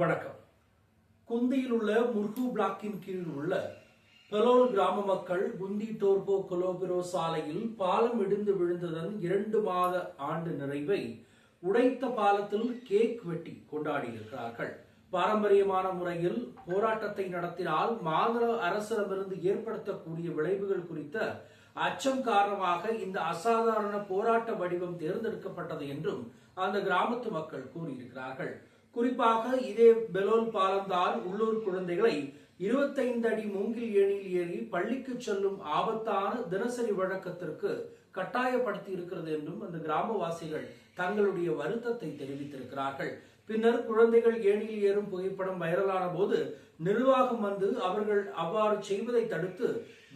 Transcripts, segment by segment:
வணக்கம். குந்தியில் உள்ள முர்கு பிளாக்கின் கீழ் உள்ள பெலோல் கிராம மக்கள் குந்தி டோர்போ கொலோபிரோ சாலையில் பாலம் இடிந்து விழுந்ததன் இரண்டு மாத ஆண்டு நிறைவை உடைத்த பாலத்தில் கேக் வெட்டி கொண்டாடியிருக்கிறார்கள். பாரம்பரியமான முறையில் போராட்டத்தை நடத்தினால் மாநில அரசிடமிருந்து ஏற்படுத்தக்கூடிய விளைவுகள் குறித்த அச்சம் காரணமாக இந்த அசாதாரண போராட்ட வடிவம் தேர்ந்தெடுக்கப்பட்டது என்றும் அந்த கிராமத்து மக்கள் கூறியிருக்கிறார்கள். குறிப்பாக இதே பெலோல் பாலம்தான் உள்ளூர் குழந்தைகளை இருபத்தைந்து அடி மூங்கில் ஏணியில் ஏறி பள்ளிக்கு செல்லும் ஆபத்தான தினசரி வழக்கத்திற்கு கட்டாயப்படுத்தி இருக்கிறது என்றும் அந்த கிராமவாசிகள் தங்களுடைய வருத்தத்தை தெரிவித்திருக்கிறார்கள். பின்னர் குழந்தைகள் ஏணியில் ஏறும் புகைப்படம் வைரலான போது நிர்வாகம் வந்து அவர்கள் அவ்வாறு செய்வதை தடுத்து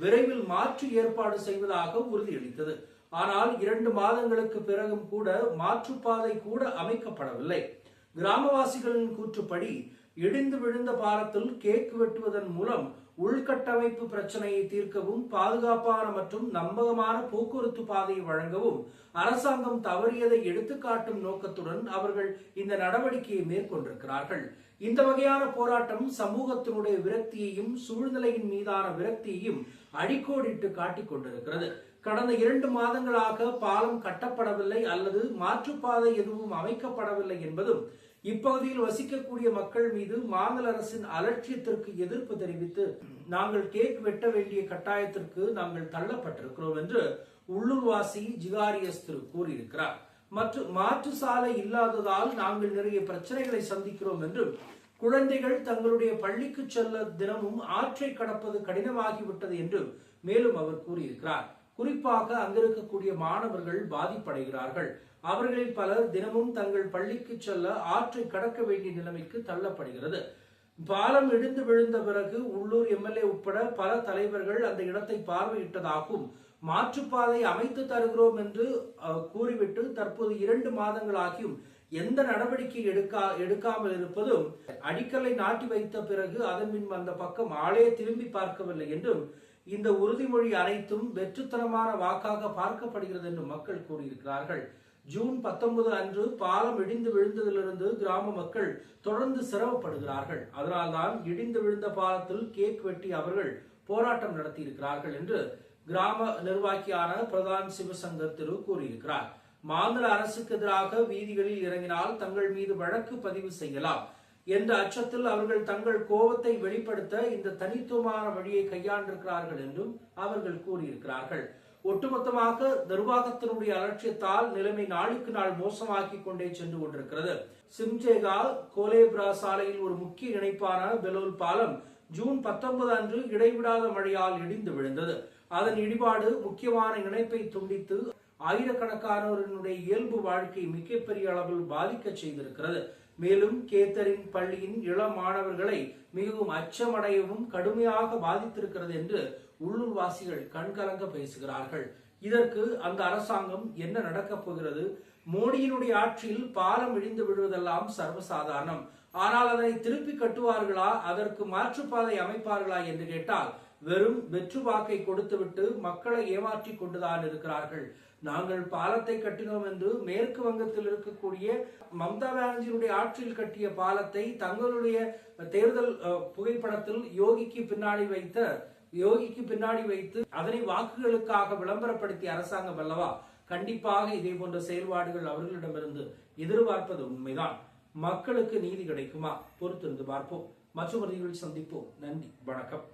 விரைவில் மாற்று ஏற்பாடு செய்வதாக உறுதியளித்தது. ஆனால் இரண்டு மாதங்களுக்கு பிறகும் கூட மாற்றுப்பாதை கூட அமைக்கப்படவில்லை. கிராமவாசிகளின் கூற்றுப்படி இடிந்து விழுந்த பாலத்தில் கேக் வெட்டுவதன் மூலம் உள்கட்டமைப்பு பிரச்சனையை தீர்க்கவும் பாதுகாப்பான மற்றும் நம்பகமான போக்குவரத்து பாதையை வழங்கவும் அரசாங்கம் தவறியதை எடுத்துக்காட்டும் நோக்கத்துடன் அவர்கள் இந்த நடவடிக்கையை மேற்கொண்டிருக்கிறார்கள். இந்த வகையான போராட்டம் சமூகத்தினுடைய விரக்தியையும் சூழ்நிலையின் மீதான விரக்தியையும் அடிக்கோடிட்டு காட்டிக் கொண்டிருக்கிறது. கடந்த இரண்டு மாதங்களாக பாலம் கட்டப்படவில்லை அல்லது மாற்றுப்பாதை எதுவும் அமைக்கப்படவில்லை என்பதும் இப்பகுதியில் வசிக்கக்கூடிய மக்கள் மீது மாநில அரசின் அலட்சியத்திற்கு எதிர்ப்பு தெரிவித்து நாங்கள் கேக் வெட்ட வேண்டிய கட்டாயத்திற்கு நாங்கள் தள்ளப்பட்டிருக்கிறோம் என்று உள்ளூர்வாசி ஜிகாரியஸ் திரு கூறியிருக்கிறார். மற்றும் மாற்று சாலை இல்லாததால் நாங்கள் நிறைய பிரச்சனைகளை சந்திக்கிறோம் என்றும் குழந்தைகள் தங்களுடைய பள்ளிக்கு செல்ல தினமும் ஆற்றை கடப்பது கடினமாகிவிட்டது என்றும் மேலும் அவர் கூறியிருக்கிறார். குறிப்பாக அங்கிருக்கக்கூடிய மாணவர்கள் பாதிப்படைகிறார்கள். அவர்களில் பலர் தினமும் தங்கள் பள்ளிக்கு செல்ல ஆற்றை கடக்க வேண்டிய நிலைமைக்கு தள்ளப்படுகிறது. பாலம் இடிந்து விழுந்த பிறகு உள்ளூர் எம்எல்ஏ உட்பட பல தலைவர்கள் அந்த இடத்தை பார்வையிட்டதாகவும் மாற்றுப்பாதை அமைத்து தருகிறோம் என்று கூறிவிட்டு தற்போது இரண்டு மாதங்களாகியும் எந்த நடவடிக்கை எடுக்கா எடுக்காமல் இருப்பதும் அடிக்கலை நாட்டி வைத்த பிறகு அதன் பின் அந்த பக்கம் ஆளே திரும்பி பார்க்கவில்லை என்றும் இந்த உறுதிமொழி அனைத்தும் வெற்றுத்தனமான வாக்காக பார்க்கப்படுகிறது என்று மக்கள் கூறியிருக்கிறார்கள். ஜூன் பத்தொன்பது அன்று பாலம் இடிந்து விழுந்ததிலிருந்து கிராம மக்கள் தொடர்ந்து சிரமப்படுகிறார்கள். அதனால்தான் இடிந்து விழுந்த பாலத்தில் கேக் வெட்டி அவர்கள் போராட்டம் நடத்தியிருக்கிறார்கள் என்று கிராம நிர்வாகியான பிரதான் சிவசங்கர் திரு கூறியிருக்கிறார். மாநில அரசுக்கு எதிராக வீதிகளில் இறங்கினால் தங்கள் மீது வழக்கு பதிவு செய்யலாம். என்ற அச்சத்தில் அவர்கள் தங்கள் கோபத்தை வெளிப்படுத்த இந்த தனித்துவமான வழியை கையாண்டிருக்கிறார்கள் என்றும் அவர்கள் கூறியிருக்கிறார்கள். ஒட்டுமொத்தமாக நிர்வாகத்தினுடைய அலட்சியத்தால் நிலைமை நாளுக்கு நாள் மோசமாக்கி கொண்டே சென்று கொண்டிருக்கிறது. சிம்ஜேகால் கோலேப்ரா சாலையில் ஒரு முக்கிய இணைப்பான பெலோல் பாலம் ஜூன் பத்தொன்பது அன்று இடைவிடாத மழையால் இடிந்து விழுந்தது. அதன் இடிபாடு முக்கியமான இணைப்பை துண்டித்து ஆயிரக்கணக்கானோரினுடைய இயல்பு வாழ்க்கை மிகப்பெரிய அளவில் பாதிக்க செய்திருக்கிறது. மேலும் கேத்தரின் பள்ளியின் இளம் மாணவர்களை மிகவும் அச்சமடையவும் கடுமையாக பாதித்திருக்கிறது என்று உள்ளூர்வாசிகள் கண்கலங்க பேசுகிறார்கள். இதற்கு அந்த அரசாங்கம் என்ன நடக்கப் போகிறது? மோடியினுடைய ஆட்சியில் பாலம் இழிந்து விடுவதெல்லாம் சர்வசாதாரணம். ஆனால் அதனை திருப்பி கட்டுவார்களா? அதற்கு மாற்றுப்பாதை அமைப்பார்களா என்று கேட்டால் வெறும் வெற்று வாக்கை கொடுத்துவிட்டு மக்களை ஏமாற்றி கொண்டுதான் இருக்கிறார்கள். நாங்கள் பாலத்தை கட்டினோம் என்று மேற்கு வங்கத்தில் இருக்கக்கூடிய மம்தா பானர்ஜியினுடைய ஆட்சியில் கட்டிய பாலத்தை தங்களுடைய தேர்தல் புகைப்படத்தில் யோகிக்கு பின்னாடி வைத்த யோகிக்கு பின்னாடி வைத்து அதனை வாக்குகளுக்காக விளம்பரப்படுத்திய அரசாங்கம் அல்லவா? கண்டிப்பாக இதே போன்ற செயல்பாடுகள் அவர்களிடமிருந்து எதிர்பார்ப்பது உண்மைதான். மக்களுக்கு நீதி கிடைக்குமா? பொறுத்திருந்து பார்ப்போம். மற்றொரு சந்திப்போம். நன்றி. வணக்கம்.